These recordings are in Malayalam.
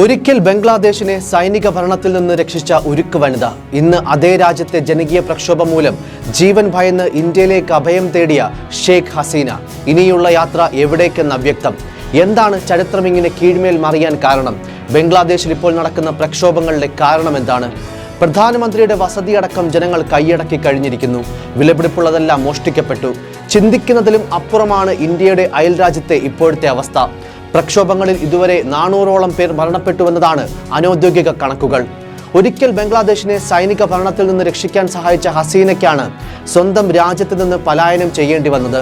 ഒരിക്കൽ ബംഗ്ലാദേശിനെ സൈനിക ഭരണത്തിൽ നിന്ന് രക്ഷിച്ച ഉരുക്ക് വനിത ഇന്ന് അതേ രാജ്യത്തെ ജനകീയ പ്രക്ഷോഭം മൂലം ജീവൻ ഭയന്ന് ഇന്ത്യയിലേക്ക് അഭയം തേടിയ ഷേഖ് ഹസീന. ഇനിയുള്ള യാത്ര എവിടേക്കെന്ന് അവ്യക്തം എന്താണ് ചരിത്രം ഇങ്ങനെ കീഴ്മേൽ മറിയാൻ കാരണം? ബംഗ്ലാദേശിൽ ഇപ്പോൾ നടക്കുന്ന പ്രക്ഷോഭങ്ങളുടെ കാരണം എന്താണ്? പ്രധാനമന്ത്രിയുടെ വസതിയടക്കം ജനങ്ങൾ കൈയടക്കി കഴിഞ്ഞിരിക്കുന്നു. വിലപിടിപ്പുള്ളതെല്ലാം മോഷ്ടിക്കപ്പെട്ടു. ചിന്തിക്കുന്നതിലും അപ്പുറമാണ് ഇന്ത്യയുടെ അയൽരാജ്യത്തെ ഇപ്പോഴത്തെ അവസ്ഥ. പ്രക്ഷോഭങ്ങളിൽ ഇതുവരെ നാനൂറോളം പേർ മരണപ്പെട്ടുവെന്നതാണ് അനൌദ്യോഗിക കണക്കുകൾ. ഒരിക്കൽ ബംഗ്ലാദേശിനെ സൈനിക ഭരണത്തിൽ നിന്ന് രക്ഷിക്കാൻ സഹായിച്ച ഹസീനയ്ക്കാണ് സ്വന്തം രാജ്യത്ത് നിന്ന് പലായനം ചെയ്യേണ്ടി വന്നത്.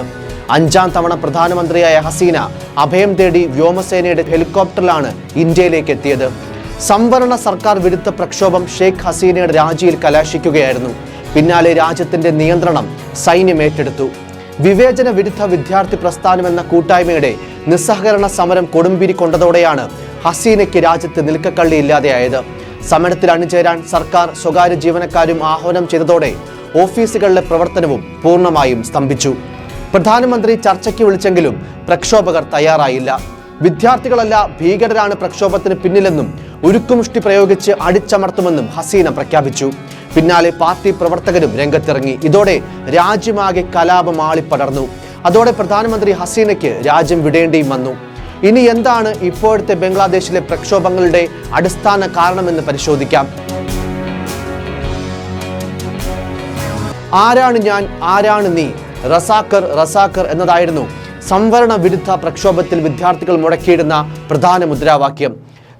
അഞ്ചാം തവണ പ്രധാനമന്ത്രിയായ ഹസീന അഭയം തേടി വ്യോമസേനയുടെ ഹെലികോപ്റ്ററിലാണ് ഇന്ത്യയിലേക്ക് എത്തിയത്. സംവരണ സർക്കാർ വിരുദ്ധ പ്രക്ഷോഭം ഷെയ്ഖ് ഹസീനയുടെ രാജിയിൽ കലാശിക്കുകയായിരുന്നു. പിന്നാലെ രാജ്യത്തിന്റെ നിയന്ത്രണം സൈന്യം ഏറ്റെടുത്തു. വിവേചന വിരുദ്ധ വിദ്യാർത്ഥി പ്രസ്ഥാനം എന്ന കൂട്ടായ്മയുടെ നിസ്സഹകരണ സമരം കൊടുമ്പിരി കൊണ്ടതോടെയാണ് ഹസീനയ്ക്ക് രാജ്യത്ത് നിൽക്കക്കള്ളി ഇല്ലാതെയായത്. സമരത്തിൽ അണിചേരാൻ സർക്കാർ സ്വകാര്യ ജീവനക്കാരും ആഹ്വാനം ചെയ്തതോടെ ഓഫീസുകളിലെ പ്രവർത്തനവും പൂർണമായും സ്തംഭിച്ചു. പ്രധാനമന്ത്രി ചർച്ചയ്ക്ക് വിളിച്ചെങ്കിലും പ്രക്ഷോഭകർ തയ്യാറായില്ല. വിദ്യാർത്ഥികളല്ല ഭീകരരാണ് പ്രക്ഷോഭത്തിന് പിന്നിലെന്നും ഉരുക്കുമുഷ്ടി പ്രയോഗിച്ച് അടിച്ചമർത്തുമെന്നും ഹസീന പ്രഖ്യാപിച്ചു. പിന്നാലെ പാർട്ടി പ്രവർത്തകരും രംഗത്തിറങ്ങി. ഇതോടെ രാജ്യമാകെ കലാപം ആളിപ്പടർന്നു. അതോടെ പ്രധാനമന്ത്രി ഹസീനയ്ക്ക് രാജ്യം വിടേണ്ടിയും വന്നു. ഇനി എന്താണ് ഇപ്പോഴത്തെ ബംഗ്ലാദേശിലെ പ്രക്ഷോഭങ്ങളുടെ അടിസ്ഥാന കാരണമെന്ന് പരിശോധിക്കാം. ആരാണ് ഞാൻ ആരാണ് നീ? റസാക്കർ റസാക്കർ എന്നതായിരുന്നു സംവരണ വിരുദ്ധ പ്രക്ഷോഭത്തിൽ വിദ്യാർത്ഥികൾ മുടക്കിയിടുന്ന പ്രധാന മുദ്രാവാക്യം.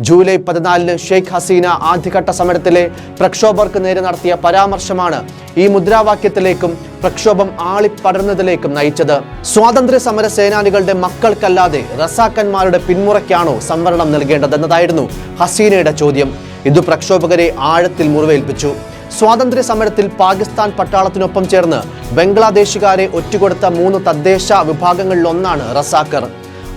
ജൂലൈ പതിനാലിന് ഷെയ്ഖ് ഹസീന ആദ്യഘട്ട സമരത്തിലെ പ്രക്ഷോഭർക്ക് നേരെ നടത്തിയ പരാമർശമാണ് ഈ മുദ്രാവാക്യത്തിലേക്കും പ്രക്ഷോഭം ആളിപ്പടർന്നതിലേക്കും നയിച്ചത്. സ്വാതന്ത്ര്യ സമര സേനാനികളുടെ മക്കൾക്കല്ലാതെ റസാക്കന്മാരുടെ പിന്മുറയ്ക്കാണോ സംവരണം നൽകേണ്ടതെന്നതായിരുന്നു ഹസീനയുടെ ചോദ്യം. ഇത് പ്രക്ഷോഭകരെ ആഴത്തിൽ മുറിവേൽപ്പിച്ചു. സ്വാതന്ത്ര്യ സമരത്തിൽ പാകിസ്ഥാൻ പട്ടാളത്തിനൊപ്പം ചേർന്ന് ബംഗ്ലാദേശുകാരെ ഒറ്റുകൊടുത്ത മൂന്ന് തദ്ദേശ വിഭാഗങ്ങളിലൊന്നാണ് റസാക്കർ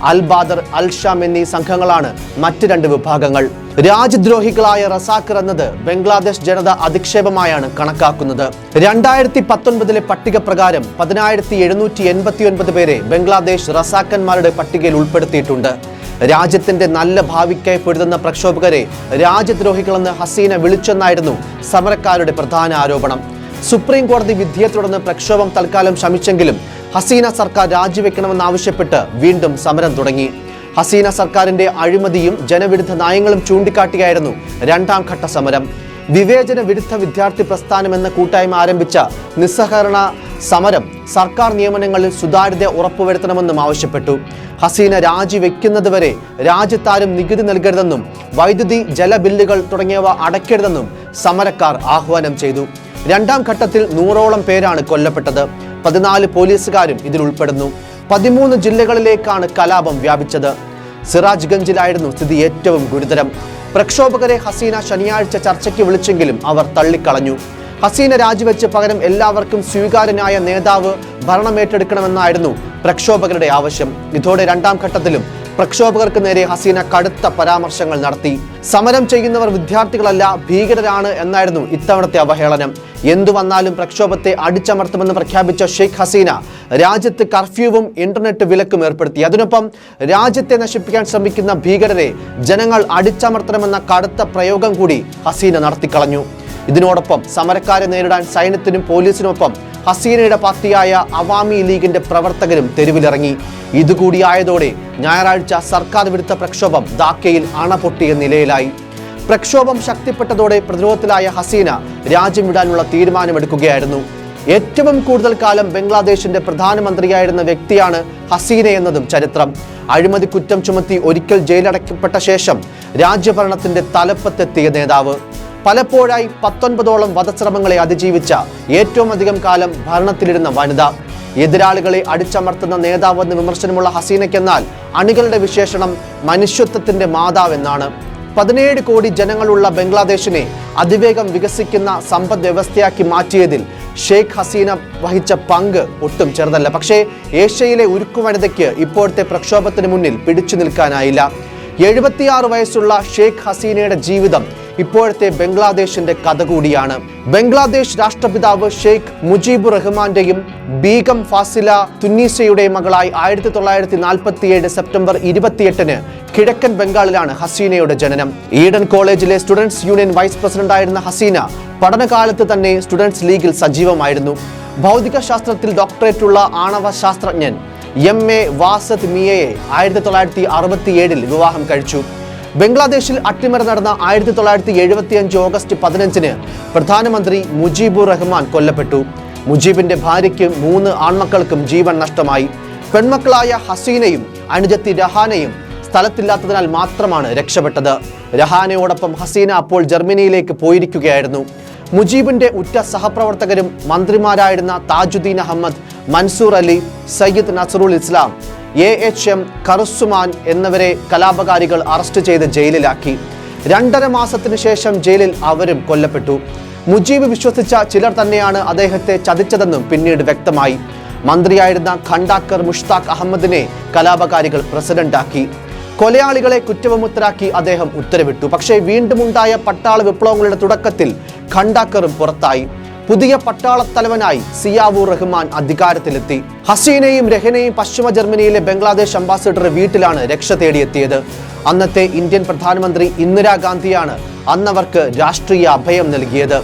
അൽ ബാദർ അൽ ഷാം എന്നീ സംഘങ്ങളാണ് മറ്റ് രണ്ട് വിഭാഗങ്ങൾ. രാജ്യദ്രോഹികളായ റസാക്കർ എന്നത് ബംഗ്ലാദേശ് ജനത അധിക്ഷേപമായാണ് കണക്കാക്കുന്നത്. രണ്ടായിരത്തി പത്തൊൻപതിലെ പട്ടിക പ്രകാരം പതിനായിരത്തി എഴുന്നൂറ്റി എൺപത്തി ഒൻപത് പേരെ ബംഗ്ലാദേശ് റസാക്കന്മാരുടെ പട്ടികയിൽ ഉൾപ്പെടുത്തിയിട്ടുണ്ട്. രാജ്യത്തിന്റെ നല്ല ഭാവിക്കായി പൊരുതുന്ന പ്രക്ഷോഭകരെ രാജ്യദ്രോഹികളെന്ന് ഹസീന വിളിച്ചെന്നായിരുന്നു സമരക്കാരുടെ പ്രധാന ആരോപണം. സുപ്രീം കോടതി വിധിയെ തുടർന്ന് പ്രക്ഷോഭം തൽക്കാലം ശമിച്ചെങ്കിലും ഹസീന സർക്കാർ രാജിവെക്കണമെന്നാവശ്യപ്പെട്ട് വീണ്ടും സമരം തുടങ്ങി. ഹസീന സർക്കാരിന്റെ അഴിമതിയും ജനവിരുദ്ധ നയങ്ങളും ചൂണ്ടിക്കാട്ടിയായിരുന്നു രണ്ടാം ഘട്ട സമരം. വിവേചന വിരുദ്ധ വിദ്യാർത്ഥി പ്രസ്ഥാനം എന്ന കൂട്ടായ്മ ആരംഭിച്ച നിസ്സഹകരണ സമരം സർക്കാർ നിയമനങ്ങളിൽ സുതാര്യത ഉറപ്പുവരുത്തണമെന്നും ആവശ്യപ്പെട്ടു. ഹസീന രാജിവെക്കുന്നതുവരെ രാജ്യത്താരും നികുതി നൽകരുതെന്നും വൈദ്യുതി ജല ബില്ലുകൾ തുടങ്ങിയവ അടയ്ക്കരുതെന്നും സമരക്കാർ ആഹ്വാനം ചെയ്തു. രണ്ടാം ഘട്ടത്തിൽ നൂറോളം പേരാണ് കൊല്ലപ്പെട്ടത്. പതിനാല് പോലീസുകാരും ഇതിൽ ഉൾപ്പെടുന്നു. പതിമൂന്ന് ജില്ലകളിലേക്കാണ് കലാപം വ്യാപിച്ചത്. സിറാജ്ഗഞ്ചിലായിരുന്നു സ്ഥിതി ഏറ്റവും ഗുരുതരം. പ്രക്ഷോഭകരെ ഹസീന ശനിയാഴ്ച ചർച്ചയ്ക്ക് വിളിച്ചെങ്കിലും അവർ തള്ളിക്കളഞ്ഞു. ഹസീന രാജിവെച്ച് പകരം എല്ലാവർക്കും സ്വീകാര്യനായ നേതാവ് ഭരണമേറ്റെടുക്കണമെന്നായിരുന്നു പ്രക്ഷോഭകരുടെ ആവശ്യം. ഇതോടെ രണ്ടാം ഘട്ടത്തിലും പ്രക്ഷോഭകർക്ക് നേരെ ഹസീന കടുത്ത പരാമർശങ്ങൾ നടത്തി. സമരം ചെയ്യുന്നവർ വിദ്യാർത്ഥികളല്ല ഭീകരരാണ് എന്നായിരുന്നു ഇത്തവണത്തെ അവഹേളനം. എന്തു വന്നാലും പ്രക്ഷോഭത്തെ അടിച്ചമർത്തുമെന്ന് പ്രഖ്യാപിച്ച ഷെയ്ഖ് ഹസീന രാജ്യത്ത് കർഫ്യൂവും ഇന്റർനെറ്റ് വിലക്കും ഏർപ്പെടുത്തി. അതിനൊപ്പം രാജ്യത്തെ നശിപ്പിക്കാൻ ശ്രമിക്കുന്ന ഭീകരരെ ജനങ്ങൾ അടിച്ചമർത്തണമെന്ന കടുത്ത പ്രയോഗം കൂടി ഹസീന നടത്തിക്കളഞ്ഞു. ഇതിനോടൊപ്പം സമരക്കാരെ നേരിടാൻ സൈന്യത്തിനും പോലീസിനുമൊപ്പം ഹസീനയുടെ പാർട്ടിയായ അവാമി ലീഗിന്റെ പ്രവർത്തകരും തെരുവിലിറങ്ങി. ഇതുകൂടിയായതോടെ ഞായറാഴ്ച സർക്കാർ വിരുദ്ധ പ്രക്ഷോഭം ധാക്കയിൽ അണപൊട്ടിയ നിലയിലായി. പ്രക്ഷോഭം ശക്തിപ്പെട്ടതോടെ പ്രതിരോധത്തിലായ ഹസീന രാജ്യം വിടാനുള്ള തീരുമാനമെടുക്കുകയായിരുന്നു. ഏറ്റവും കൂടുതൽ കാലം ബംഗ്ലാദേശിന്റെ പ്രധാനമന്ത്രിയായിരുന്ന വ്യക്തിയാണ് ഹസീന എന്നതും ചരിത്രം. അഴിമതി കുറ്റം ചുമത്തി ഒരിക്കൽ ജയിലടക്കപ്പെട്ട ശേഷം രാജ്യഭരണത്തിന്റെ തലപ്പത്തെത്തിയ നേതാവ്. പലപ്പോഴായി പത്തൊൻപതോളം വധശ്രമങ്ങളെ അതിജീവിച്ച ഏറ്റവും അധികം കാലം ഭരണത്തിലിരുന്ന വനിത. എതിരാളികളെ അടിച്ചമർത്തുന്ന നേതാവെന്ന് വിമർശനമുള്ള ഹസീനയ്ക്കെന്നാൽ അണികളുടെ വിശേഷണം മനുഷ്യത്വത്തിന്റെ മാതാവെന്നാണ്. പതിനേഴ് കോടി ജനങ്ങളുള്ള ബംഗ്ലാദേശിനെ അതിവേഗം വികസിക്കുന്ന സമ്പദ് വ്യവസ്ഥയാക്കി മാറ്റിയതിൽ ഷെയ്ഖ് ഹസീന വഹിച്ച പങ്ക് ഒട്ടും ചെറുതല്ല. പക്ഷേ ഏഷ്യയിലെ ഉരുക്കു വനിതയ്ക്ക് ഇപ്പോഴത്തെ പ്രക്ഷോഭത്തിന് മുന്നിൽ പിടിച്ചു നിൽക്കാനായില്ല. എഴുപത്തിയാറ് വയസ്സുള്ള ഷെയ്ഖ് ഹസീനയുടെ ജീവിതം ഇപ്പോഴത്തെ ബംഗ്ലാദേശിന്റെ കഥ കൂടിയാണ്. ബംഗ്ലാദേശ് രാഷ്ട്രപിതാവ് ഷെയ്ഖ് മുജീബ് റഹ്മാന്റെയും ബീഗം ഫാസില തുന്നീസയുടെയും മകളായി ആയിരത്തി തൊള്ളായിരത്തി നാൽപ്പത്തിയേഴ് സെപ്റ്റംബർ ഇരുപത്തിയെട്ടിന് കിഴക്കൻ ബംഗാളിലാണ് ഹസീനയുടെ ജനനം. ഈഡൻ കോളേജിലെ സ്റ്റുഡൻസ് യൂണിയൻ വൈസ് പ്രസിഡന്റായിരുന്ന ഹസീന പഠനകാലത്ത് തന്നെ സ്റ്റുഡൻസ് ലീഗിൽ സജീവമായിരുന്നു. ഭൗതിക ശാസ്ത്രത്തിൽ ഡോക്ടറേറ്റ് ഉള്ള ആണവ ശാസ്ത്രജ്ഞൻ എം എ വാസത് മിയയെ ആയിരത്തി തൊള്ളായിരത്തി അറുപത്തിയേഴിൽ വിവാഹം കഴിച്ചു. ബംഗ്ലാദേശിൽ അട്ടിമറി നടന്ന ആയിരത്തി തൊള്ളായിരത്തി എഴുപത്തി അഞ്ച് ഓഗസ്റ്റ് പതിനഞ്ചിന് പ്രധാനമന്ത്രി മുജീബു റഹ്മാൻ കൊല്ലപ്പെട്ടു. മുജീബിന്റെ ഭാര്യയ്ക്ക് മൂന്ന് ആൺമക്കൾക്കും ജീവൻ നഷ്ടമായി. പെൺമക്കളായ ഹസീനയും അനുജത്തി രഹാനയും സ്ഥലത്തില്ലാത്തതിനാൽ മാത്രമാണ് രക്ഷപ്പെട്ടത്. രഹാനയോടൊപ്പം ഹസീന അപ്പോൾ ജർമ്മനിയിലേക്ക് പോയിരിക്കുകയായിരുന്നു. മുജീബിന്റെ ഉറ്റ സഹപ്രവർത്തകരും മന്ത്രിമാരായിരുന്ന Tajuddin Ahmad Mansur Ali Syed Nazrul Islam A H M Qamaruzzaman എന്നിവരെ കലാപകാരികൾ അറസ്റ്റ് ചെയ്ത് ജയിലിലാക്കി. രണ്ടര മാസത്തിനു ശേഷം ജയിലിൽ അവരും കൊല്ലപ്പെട്ടു. മുജീബ് വിശ്വസിച്ച ചിലർ തന്നെയാണ് അദ്ദേഹത്തെ ചതിച്ചതെന്നും പിന്നീട് വ്യക്തമായി. മന്ത്രിയായിരുന്ന ഖണ്ടാക്കർ മുഷ്താഖ് അഹമ്മദിനെ കലാപകാരികൾ പ്രസിഡന്റാക്കി. കൊലയാളികളെ കുറ്റവിമുക്തരാക്കി അദ്ദേഹം ഉത്തരവിട്ടു. പക്ഷേ വീണ്ടും ഉണ്ടായ പട്ടാള വിപ്ലവങ്ങളുടെ തുടക്കത്തിൽ ഖണ്ടാക്കറും പുറത്തായി. പുതിയ പട്ടാളത്തലവനായി സിയാവൂർ റഹ്മാൻ അധികാരത്തിലെത്തി. ഹസീനയും രഹനയും പശ്ചിമ ജർമ്മനിയിലെ ബംഗ്ലാദേശ് അംബാസിഡറുടെ വീട്ടിലാണ് രക്ഷ തേടിയെത്തിയത്. അന്നത്തെ ഇന്ത്യൻ പ്രധാനമന്ത്രി ഇന്ദിരാഗാന്ധിയാണ് അന്നവർക്ക് രാഷ്ട്രീയ അഭയം നൽകിയത്.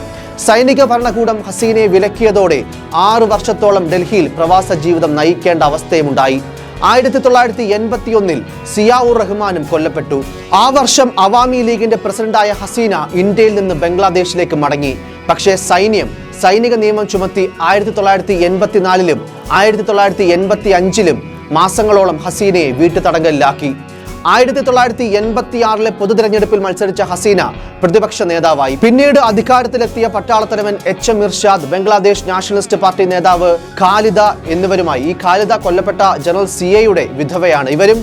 സൈനിക ഭരണകൂടം ഹസീനയെ വിലക്കിയതോടെ ആറു വർഷത്തോളം ഡൽഹിയിൽ പ്രവാസ ജീവിതം നയിക്കേണ്ട അവസ്ഥയുമുണ്ടായി. ആയിരത്തി തൊള്ളായിരത്തി എൺപത്തി ഒന്നിൽ സിയാവുർ റഹ്മാനും കൊല്ലപ്പെട്ടു. ആ വർഷം അവാമി ലീഗിന്റെ പ്രസിഡന്റായ ഹസീന ഇന്ത്യയിൽ നിന്ന് ബംഗ്ലാദേശിലേക്ക് മടങ്ങി. പക്ഷേ സൈന്യം സൈനിക നിയമം ചുമത്തി ആയിരത്തി തൊള്ളായിരത്തി എൺപത്തിനാലിലും ആയിരത്തി തൊള്ളായിരത്തി എൺപത്തി അഞ്ചിലും മാസങ്ങളോളം ഹസീനയെ വീട്ടുതടങ്കലിലാക്കി. ആയിരത്തി തൊള്ളായിരത്തി എൺപത്തി ആറിലെ പൊതു തെരഞ്ഞെടുപ്പിൽ മത്സരിച്ച ഹസീന പ്രതിപക്ഷ നേതാവായി. പിന്നീട് അധികാരത്തിലെത്തിയ പട്ടാളത്തലവൻ H M Ershad Bangladesh nationalist party നേതാവ് ഖാലിദ എന്നിവരുമായി. ഈ ഖാലിദ കൊല്ലപ്പെട്ട ജനറൽ സി എയുടെ വിധവയാണ്. ഇവരും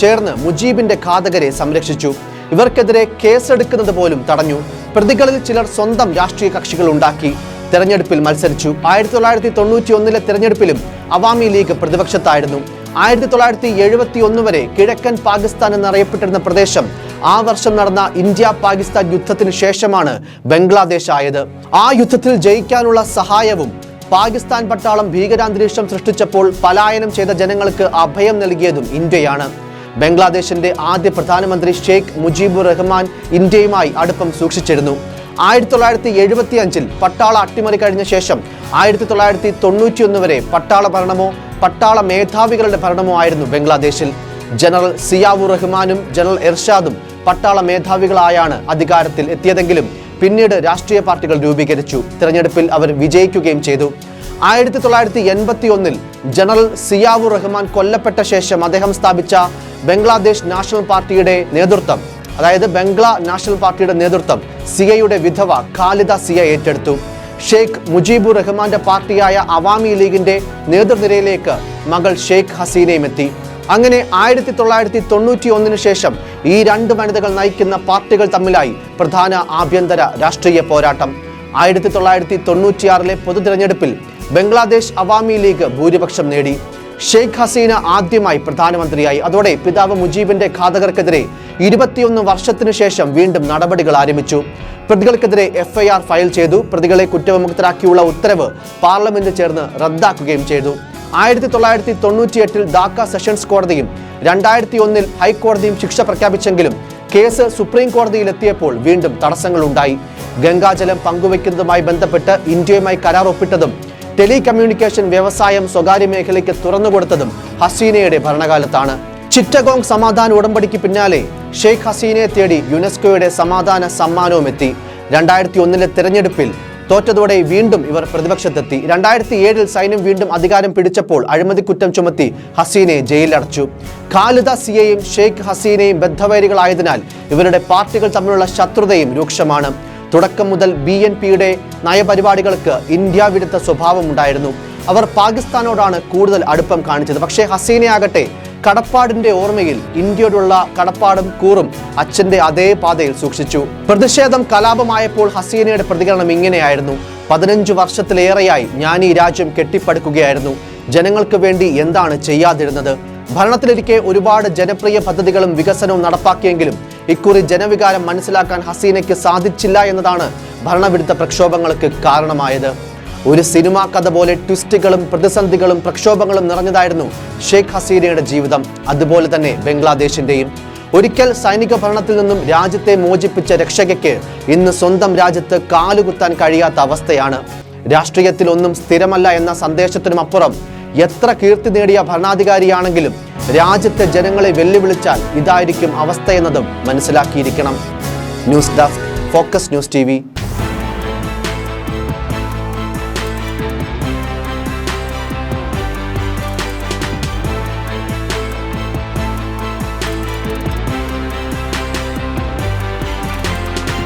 ചേർന്ന് മുജീബിന്റെ ഘാതകരെ സംരക്ഷിച്ചു. ഇവർക്കെതിരെ കേസെടുക്കുന്നത് പോലും തടഞ്ഞു. പ്രതികളിൽ ചിലർ സ്വന്തം രാഷ്ട്രീയ കക്ഷികൾ ഉണ്ടാക്കി തെരഞ്ഞെടുപ്പിൽ മത്സരിച്ചു. ആയിരത്തി തൊള്ളായിരത്തി തൊണ്ണൂറ്റി ഒന്നിലെ തെരഞ്ഞെടുപ്പിലും അവാമി ലീഗ് പ്രതിപക്ഷത്തായിരുന്നു. ആയിരത്തി തൊള്ളായിരത്തി എഴുപത്തി ഒന്ന് വരെ കിഴക്കൻ പാകിസ്ഥാൻ എന്നറിയപ്പെട്ടിരുന്ന പ്രദേശം. ആ വർഷം നടന്ന ഇന്ത്യ പാകിസ്ഥാൻ യുദ്ധത്തിന് ശേഷമാണ് ബംഗ്ലാദേശ് ആയത് ആ യുദ്ധത്തിൽ ജയിക്കാനുള്ള സഹായവും പാകിസ്ഥാൻ പട്ടാളം ഭീകരാന്തരീക്ഷം സൃഷ്ടിച്ചപ്പോൾ പലായനം ചെയ്ത ജനങ്ങൾക്ക് അഭയം നൽകിയതും ഇന്ത്യയാണ്. ബംഗ്ലാദേശിന്റെ ആദ്യ പ്രധാനമന്ത്രി ഷെയ്ഖ് മുജീബുർ റഹ്മാൻ ഇന്ത്യയുമായി അടുപ്പം സൂക്ഷിച്ചിരുന്നു. ആയിരത്തി തൊള്ളായിരത്തി എഴുപത്തി അഞ്ചിൽ പട്ടാള അട്ടിമറി കഴിഞ്ഞ ശേഷം ആയിരത്തി തൊള്ളായിരത്തി തൊണ്ണൂറ്റിയൊന്ന് വരെ പട്ടാള ഭരണമോ പട്ടാള മേധാവികളുടെ ഭരണമോ ആയിരുന്നു ബംഗ്ലാദേശിൽ. ജനറൽ സിയാവുർ റഹ്മാനും ജനറൽ എർഷാദും പട്ടാള മേധാവികളായാണ് അധികാരത്തിൽ എത്തിയതെങ്കിലും പിന്നീട് രാഷ്ട്രീയ പാർട്ടികൾ രൂപീകരിച്ചു. തിരഞ്ഞെടുപ്പിൽ അവർ വിജയിക്കുകയും ചെയ്തു. ആയിരത്തി തൊള്ളായിരത്തി എൺപത്തി ഒന്നിൽ ജനറൽ സിയാവുർ റഹ്മാൻ കൊല്ലപ്പെട്ട ശേഷം അദ്ദേഹം സ്ഥാപിച്ച ബംഗ്ലാദേശ് നാഷണൽ പാർട്ടിയുടെ നേതൃത്വം. അതായത് ബംഗ്ലാ നാഷണൽ പാർട്ടിയുടെ നേതൃത്വം സിയയുടെ വിധവ ഖാലിദ സിയ ഏറ്റെടുത്തു. ഷെയ്ഖ് മുജീബുർ റഹ്മാന്റെ പാർട്ടിയായ അവാമി ലീഗിന്റെ നേതൃനിരയിലേക്ക് മകൾ ഷെയ്ഖ് ഹസീനയും എത്തി. അങ്ങനെ ആയിരത്തി തൊള്ളായിരത്തി തൊണ്ണൂറ്റി ഒന്നിന് ശേഷം ഈ രണ്ട് വനിതകൾ നയിക്കുന്ന പാർട്ടികൾ തമ്മിലായി പ്രധാന ആഭ്യന്തര രാഷ്ട്രീയ പോരാട്ടം. ആയിരത്തി തൊള്ളായിരത്തി തൊണ്ണൂറ്റിയാറിലെ പൊതു തിരഞ്ഞെടുപ്പിൽ ബംഗ്ലാദേശ് അവാമി ലീഗ് ഭൂരിപക്ഷം നേടി. ഷെയ്ഖ് ഹസീന ആദ്യമായി പ്രധാനമന്ത്രിയായി. അതോടെ പിതാവ് മുജീബിന്റെ ഘാതകർക്കെതിരെ ഇരുപത്തിയൊന്ന് വർഷത്തിനു ശേഷം വീണ്ടും നടപടികൾ ആരംഭിച്ചു. പ്രതികൾക്കെതിരെ എഫ്ഐആർ ഫയൽ ചെയ്തു. പ്രതികളെ കുറ്റവിമുക്തരാക്കിയുള്ള ഉത്തരവ് പാർലമെന്റ് ചേർന്ന് റദ്ദാക്കുകയും ചെയ്തു. ആയിരത്തി തൊള്ളായിരത്തി തൊണ്ണൂറ്റിയെട്ടിൽ ധാക്ക സെഷൻസ് കോടതിയും രണ്ടായിരത്തി ഒന്നിൽ ഹൈക്കോടതിയും ശിക്ഷ പ്രഖ്യാപിച്ചെങ്കിലും കേസ് സുപ്രീം കോടതിയിലെത്തിയപ്പോൾ വീണ്ടും തടസ്സങ്ങളുണ്ടായി. ഗംഗാജലം പങ്കുവയ്ക്കുന്നതുമായി ബന്ധപ്പെട്ട് ഇന്ത്യയുമായി കരാർ ഒപ്പിട്ടതും ടെലികമ്മ്യൂണിക്കേഷൻ വ്യവസായം സ്വകാര്യ മേഖലയ്ക്ക് തുറന്നുകൊടുത്തതും ഹസീനയുടെ ഭരണകാലത്താണ്. ചിറ്റഗോങ് സമാധാന ഉടമ്പടിക്ക് പിന്നാലെ ഷെയ്ഖ് ഹസീനയെ തേടി യുനെസ്കോയുടെ സമാധാന സമ്മാനവും എത്തി രണ്ടായിരത്തി ഒന്നിലെ തിരഞ്ഞെടുപ്പിൽ തോറ്റതോടെ വീണ്ടും ഇവർ പ്രതിപക്ഷത്തെത്തി. രണ്ടായിരത്തി ഏഴിൽ സൈന്യം വീണ്ടും അധികാരം പിടിച്ചപ്പോൾ അഴിമതി കുറ്റം ചുമത്തി ഹസീനയെ ജയിലിലടച്ചു. ഖാലിദ സിയയും ഷെയ്ഖ് ഹസീനയും ബദ്ധവൈരികളായതിനാൽ ഇവരുടെ പാർട്ടികൾ തമ്മിലുള്ള ശത്രുതയും രൂക്ഷമാണ്. തുടക്കം മുതൽ ബി എൻ പിയുടെ നയപരിപാടികൾക്ക് ഇന്ത്യ വിരുദ്ധ സ്വഭാവമുണ്ടായിരുന്നു. അവർ പാകിസ്ഥാനോടാണ് കൂടുതൽ അടുപ്പം കാണിച്ചത്. പക്ഷേ ഹസീനയാകട്ടെ കടപ്പാടിന്റെ ഓർമ്മയിൽ ഇന്ത്യയോടുള്ള കടപ്പാടും കൂറും അച്ഛന്റെ അതേ പാതയിൽ സൂക്ഷിച്ചു. പ്രതിഷേധം കലാപമായപ്പോൾ ഹസീനയുടെ പ്രതികരണം ഇങ്ങനെയായിരുന്നു. പതിനഞ്ചു വർഷത്തിലേറെയായി ഞാൻ ഈ രാജ്യം കെട്ടിപ്പടുക്കുകയായിരുന്നു. ജനങ്ങൾക്ക് വേണ്ടി എന്താണ് ചെയ്യാതിരുന്നത്? ഭരണത്തിലിരിക്കെ ഒരുപാട് ജനപ്രിയ പദ്ധതികളും വികസനവും നടപ്പാക്കിയെങ്കിലും ഇക്കുറി ജനവികാരം മനസ്സിലാക്കാൻ ഹസീനയ്ക്ക് സാധിച്ചില്ല എന്നതാണ് ഭരണവിരുദ്ധ പ്രക്ഷോഭങ്ങൾക്ക് കാരണമായത്. ഒരു സിനിമാ കഥ പോലെ ട്വിസ്റ്റുകളും പ്രതിസന്ധികളും പ്രക്ഷോഭങ്ങളും നിറഞ്ഞതായിരുന്നു ഷെയ്ഖ് ഹസീനയുടെ ജീവിതം. അതുപോലെ തന്നെ ബംഗ്ലാദേശിന്റെയും. ഒരിക്കൽ സൈനിക ഭരണത്തിൽ നിന്നും രാജ്യത്തെ മോചിപ്പിച്ച രക്ഷകയ്ക്ക് ഇന്ന് സ്വന്തം രാജ്യത്ത് കാലുകുത്താൻ കഴിയാത്ത അവസ്ഥയാണ്. രാഷ്ട്രീയത്തിൽ ഒന്നും സ്ഥിരമല്ല എന്ന സന്ദേശത്തിനും അപ്പുറം എത്ര കീർത്തി നേടിയ ഭരണാധികാരിയാണെങ്കിലും രാജ്യത്തെ ജനങ്ങളെ വെല്ലുവിളിച്ചാൽ ഇതായിരിക്കും അവസ്ഥയെന്നതും മനസ്സിലാക്കിയിരിക്കണം. News desk focus news T